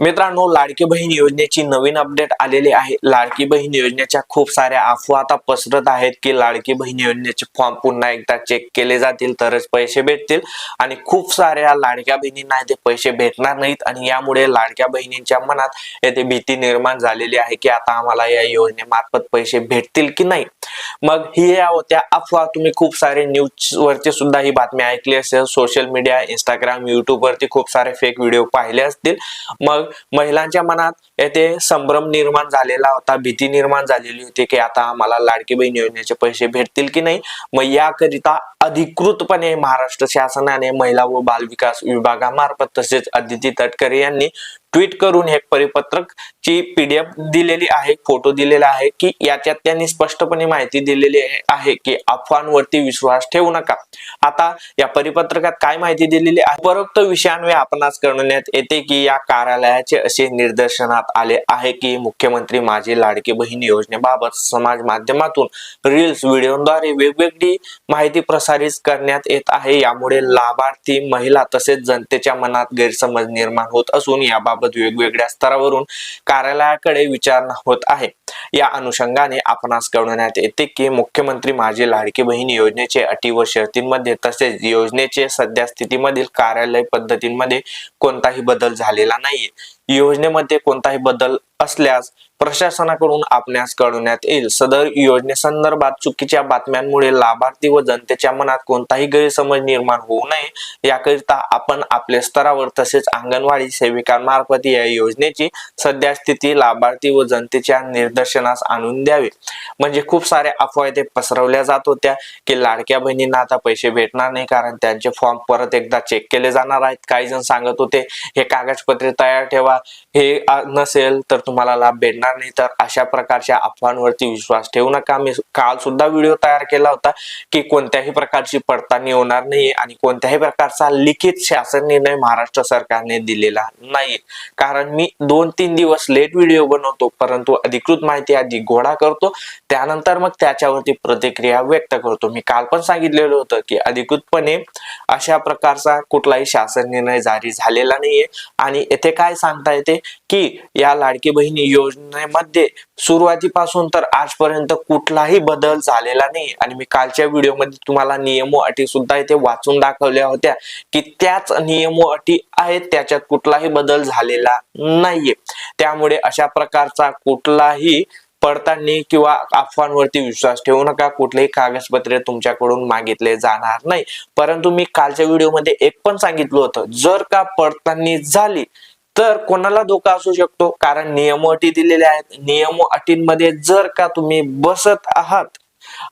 मित्रांनो लाडकी बहीण योजनेची नवीन अपडेट आलेली आहे. लाडकी बहीण योजनेच्या खूप साऱ्या अफवा आता पसरत आहेत की लाडकी बहीण योजनेचे फॉर्म पुन्हा एकदा चेक केले जातील तरच पैसे भेटतील. आणि खूप साऱ्या लाडक्या बहिणींना ते पैसे भेटणार नाहीत आणि यामुळे लाडक्या बहिणींच्या मनात येथे भीती निर्माण झालेली आहे की आता आम्हाला या योजनेमार्फत पैसे भेटतील की नाही. मग ही या होत्या अफवा. तुम्ही खूप सारे न्यूज वरती सुद्धा ही बातमी ऐकली असेल. सोशल मीडिया इंस्टाग्राम युट्यूब वरती खूप सारे फेक व्हिडिओ पाहिले असतील. मग महिलांच्या मनात येथे संभ्रम निर्माण झालेला होता भीती निर्माण झालेली होती की आता आम्हाला लाडकी बहीण योजनेचे पैसे भेटतील की नाही? मग याकरिता अधिकृतपणे महाराष्ट्र शासनाने महिला व बाल विकास विभागामार्फत तसेच अदिती तटकरे यांनी ट्विट करून हे परिपत्रक ची पीडीएफ दिलेली आहे फोटो दिलेला आहे की याच्यात त्यांनी स्पष्टपणे माहिती दिलेली आहे की अफवांवरती विश्वास ठेवू नका. आता या परिपत्रकात काय माहिती दिलेली आहे? उपरोक्त विषयांवे आपणास कळवण्यात येते की या कार्यालयाचे असे निदर्शनात आले आहे की मुख्यमंत्री माझे लाडके बहीण योजनेबाबत समाज माध्यमातून रील्स व्हिडिओद्वारे वेगवेगळी माहिती प्रसारित करण्यात येत आहे. यामुळे लाभार्थी महिला तसेच जनतेच्या मनात गैरसमज निर्माण होत असून याबाबत वेगवेगळ्या स्तरावरून कार्यालयाकडे विचारणा होत आहे. या अनुषंगाने आपणास कळवण्यात येते की मुख्यमंत्री माझी लाडकी बहीण योजनेचे अटी व शर्तींमध्ये तसेच योजनेचे सध्या स्थितीमधील कार्यालय पद्धतींमध्ये कोणताही बदल झालेला नाहीये. योजनेमध्ये कोणताही बदल असल्यास प्रशासनाकडून आपणास कळवण्यात येईल. सदर योजनेसंदर्भात चुकीच्या बातम्यांमुळे लाभार्थी व जनतेच्या मनात कोणताही गैरसमज निर्माण होऊ नये. याकरिता आपण आपल्या स्तरावर तसेच अंगणवाडी सेविकांमार्फत या योजनेची सध्या स्थिती लाभार्थी व जनतेच्या निदर्शनास आणून द्यावे. म्हणजे खूप साऱ्या अफवा इथे पसरवल्या जात होत्या की लाडक्या बहिणींना आता पैसे भेटणार नाही कारण त्यांचे फॉर्म परत एकदा चेक केले जाणार आहेत. काही जण सांगत होते हे कागदपत्रे तयार ठेवा हे नसेल तर तुम्हाला लाभ भेटणार नाही. तर अशा प्रकारच्या अफवांवरती विश्वास ठेवू नका. मी काल सुद्धा व्हिडिओ तयार केला होता की कोणत्याही प्रकारची पडताळणी होणार नाही आणि कोणत्याही प्रकारचा लिखित शासन निर्णय महाराष्ट्र सरकारने दिलेला नाही कारण मी दोन तीन दिवस लेट व्हिडिओ बनवतो परंतु अधिकृत माहिती आधी गोळा करतो. त्यानंतर मग त्याच्यावरती प्रतिक्रिया व्यक्त करतो. मी काल पण सांगितलेलं होतं की अधिकृतपणे अशा प्रकारचा कुठलाही शासन निर्णय जारी झालेला नाहीये. आणि येथे काय सांगता येते की या लाडकी बहिणी योजनेमध्ये सुरुवातीपासून तर आजपर्यंत कुठलाही बदल झालेला नाही. आणि मी कालच्या व्हिडिओमध्ये तुम्हाला नियम व अटी सुद्धा इथे वाचून दाखवल्या होत्या की त्याच नियम व अटी आहेत त्याच्यात कुठलाही बदल झालेला नाहीये. त्यामुळे अशा प्रकारचा कुठलाही पडताळणी किंवा अफवांवरती विश्वास ठेवू नका. कुठलेही कागदपत्रे तुमच्याकडून मागितले जाणार नाही. परंतु मी कालच्या व्हिडिओमध्ये एक पण सांगितलं होतं जर का पडताळणी झाली तर कोणाला धोका असू शकतो? कारण नियम अटी दिलेल्या आहेत. नियम अटींमध्ये जर का तुम्ही बसत आहात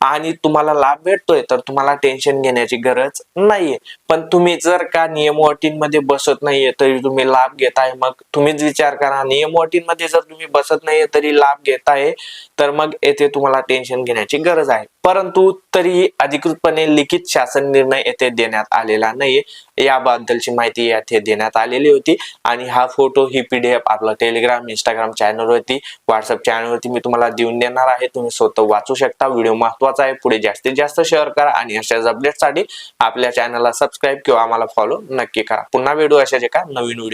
आणि तुम्हाला लाभ भेटतोय तर तुम्हाला टेन्शन घेण्याची गरज नाहीये. पण तुम्ही जर का नियम अटींमध्ये बसत नाहीये तरी तुम्ही लाभ घेताय. मग तुम्हीच विचार करा. नियम अटींमध्ये जर तुम्ही बसत नाहीये तरी लाभ घेताय. तर मग येथे तुम्हाला टेन्शन घेण्याची गरज आहे. परंतु तरीही अधिकृतपणे लिखित शासन निर्णय येथे देण्यात आलेला नाहीये. याबद्दलची माहिती येथे देण्यात आलेली होती. आणि हा फोटो ही पीडीएफ आपला टेलिग्राम इंस्टाग्राम चॅनलवरती व्हॉट्सअप चॅनलवरती मी तुम्हाला देऊन देणार आहे. तुम्ही स्वतः वाचू शकता. व्हिडिओ महत्त्वाचा आहे. पुढे जास्तीत जास्त शेअर करा आणि अशाच अपडेटसाठी आपल्या चॅनलला सबस्क्राईब किंवा आम्हाला फॉलो नक्की करा. पुन्हा भेटू अशाच एका नवीन व्हिडिओ